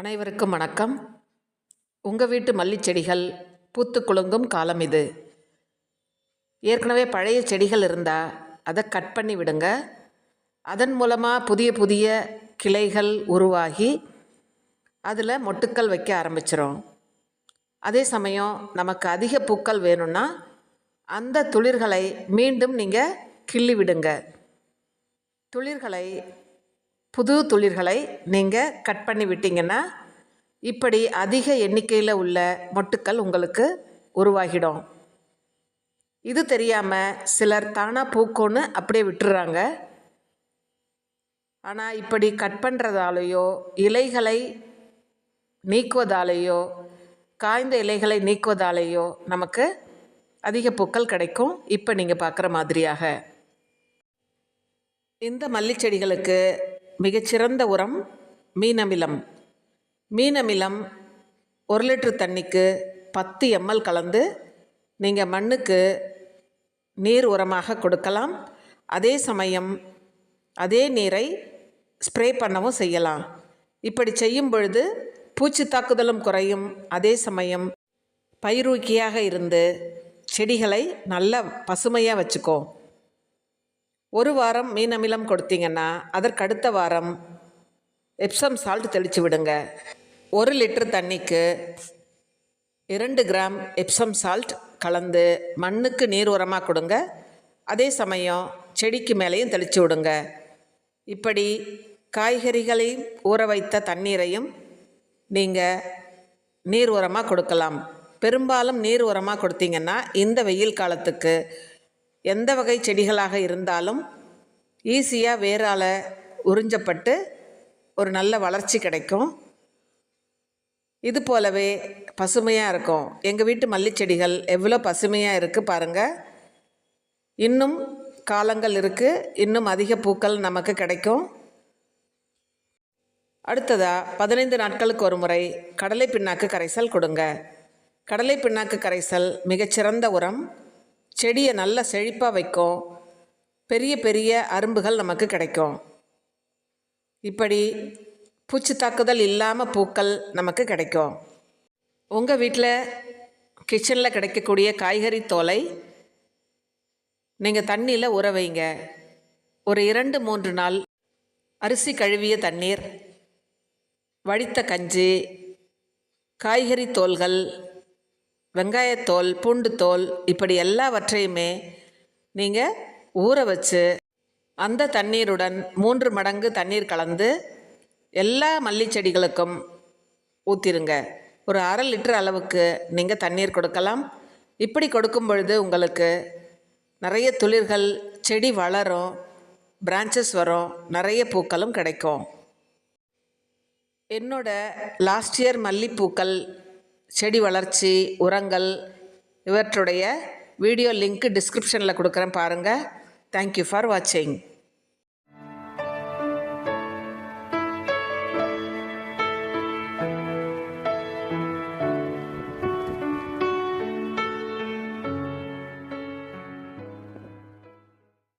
அனைவருக்கும் வணக்கம். உங்கள் வீட்டு மல்லிச்செடிகள் பூத்து குலுங்கும் காலம் இது. ஏற்கனவே பழைய செடிகள் இருந்தால் அதை கட் பண்ணி விடுங்க. அதன் மூலமாக புதிய புதிய கிளைகள் உருவாகி அதில் மொட்டுக்கள் வைக்க ஆரம்பிச்சிரும். அதே சமயம் நமக்கு அதிக பூக்கள் வேணும்னா அந்த துளிர்களை மீண்டும் நீங்கள் கிள்ளி விடுங்க. துளிர்களை புது துளிர்களை நீங்கள் கட் பண்ணி விட்டீங்கன்னா இப்படி அதிக எண்ணிக்கையில் உள்ள மொட்டுக்கள் உங்களுக்கு உருவாகிடும். இது தெரியாமல் சிலர் தானாக பூக்கோன்னு அப்படியே விட்டுறாங்க. ஆனால் இப்படி கட் பண்ணுறதாலேயோ இலைகளை நீக்குவதாலேயோ காய்ந்த இலைகளை நீக்குவதாலேயோ நமக்கு அதிக பூக்கள் கிடைக்கும். இப்போ நீங்கள் பார்க்குற மாதிரியாக. இந்த மல்லிச்செடிகளுக்கு மிகச்சிறந்த உரம் மீனமிலம். மீனமிலம் ஒரு லிட்டர் தண்ணிக்கு பத்து எம்எல் கலந்து நீங்கள் மண்ணுக்கு நீர் உரமாக கொடுக்கலாம். அதே சமயம் அதே நீரை ஸ்ப்ரே பண்ணவும் செய்யலாம். இப்படி செய்யும் பொழுது பூச்சி தாக்குதலும் குறையும். அதே சமயம் பயிரூக்கியாக இருந்து செடிகளை நல்ல பசுமையாக வச்சுக்கோ. ஒரு வாரம் மீன் அமிலம் கொடுத்தீங்கன்னா அதற்கடுத்த வாரம் எப்சம் சால்ட் தெளித்து விடுங்க. ஒரு லிட்டர் தண்ணிக்கு இரண்டு கிராம் எப்சம் சால்ட் கலந்து மண்ணுக்கு நீர் உரமாக கொடுங்க. அதே சமயம் செடிக்கு மேலேயும் தெளித்து விடுங்க. இப்படி காய்கறிகளையும் ஊற வைத்த தண்ணீரையும் நீங்கள் நீர் உரமாக கொடுக்கலாம். பெரும்பாலும் நீர் உரமாக கொடுத்தீங்கன்னா இந்த வெயில் காலத்துக்கு எந்த வகை செடிகளாக இருந்தாலும் ஈஸியாக வேரால் உறிஞ்சப்பட்டு ஒரு நல்ல வளர்ச்சி கிடைக்கும். இது போலவே பசுமையாக இருக்கும். எங்கள் வீட்டு மல்லிச்செடிகள் எவ்வளோ பசுமையாக இருக்குது பாருங்கள் இன்னும் காலங்கள் இருக்குது இன்னும் அதிக பூக்கள் நமக்கு கிடைக்கும். அடுத்ததாக பதினைந்து நாட்களுக்கு ஒரு முறை கடலை பிண்ணாக்கு கரைசல் கொடுங்க. கடலை பிண்ணாக்கு கரைசல் மிகச்சிறந்த உரம். செடியை நல்லா செழிப்பாக வைக்கும். பெரிய பெரிய அரும்புகள் நமக்கு கிடைக்கும். இப்படி பூச்சி தாக்குதல் இல்லாமல் பூக்கள் நமக்கு கிடைக்கும். உங்கள் வீட்டில் கிச்சனில் கிடைக்கக்கூடிய காய்கறி தோலை நீங்கள் தண்ணியில் உற வைங்க. ஒரு இரண்டு மூன்று நாள் அரிசி கழுவிய தண்ணீர் வடித்த கஞ்சி காய்கறி தோல்கள் வெங்காயத்தோல் பூண்டு தோல் இப்படி எல்லாவற்றையுமே நீங்கள் ஊற வச்சு அந்த தண்ணீருடன் மூன்று மடங்கு தண்ணீர் கலந்து எல்லா மல்லிச்செடிகளுக்கும் ஊற்றிருங்க ஒரு அரை லிட்டர் அளவுக்கு நீங்கள் தண்ணீர் கொடுக்கலாம். இப்படி கொடுக்கும் பொழுது உங்களுக்கு நிறைய துளிர்கள் செடி வளரும் பிரான்ச்சஸ் வரும் நிறைய பூக்களும் கிடைக்கும். என்னோட லாஸ்ட் இயர் மல்லிப்பூக்கள் செடி வளர்ச்சி உரங்கள் இவற்றுடைய வீடியோ லிங்க் டிஸ்கிரிப்ஷனில் கொடுக்குறேன் பாருங்கள் தேங்க்யூ ஃபார் வாட்சிங்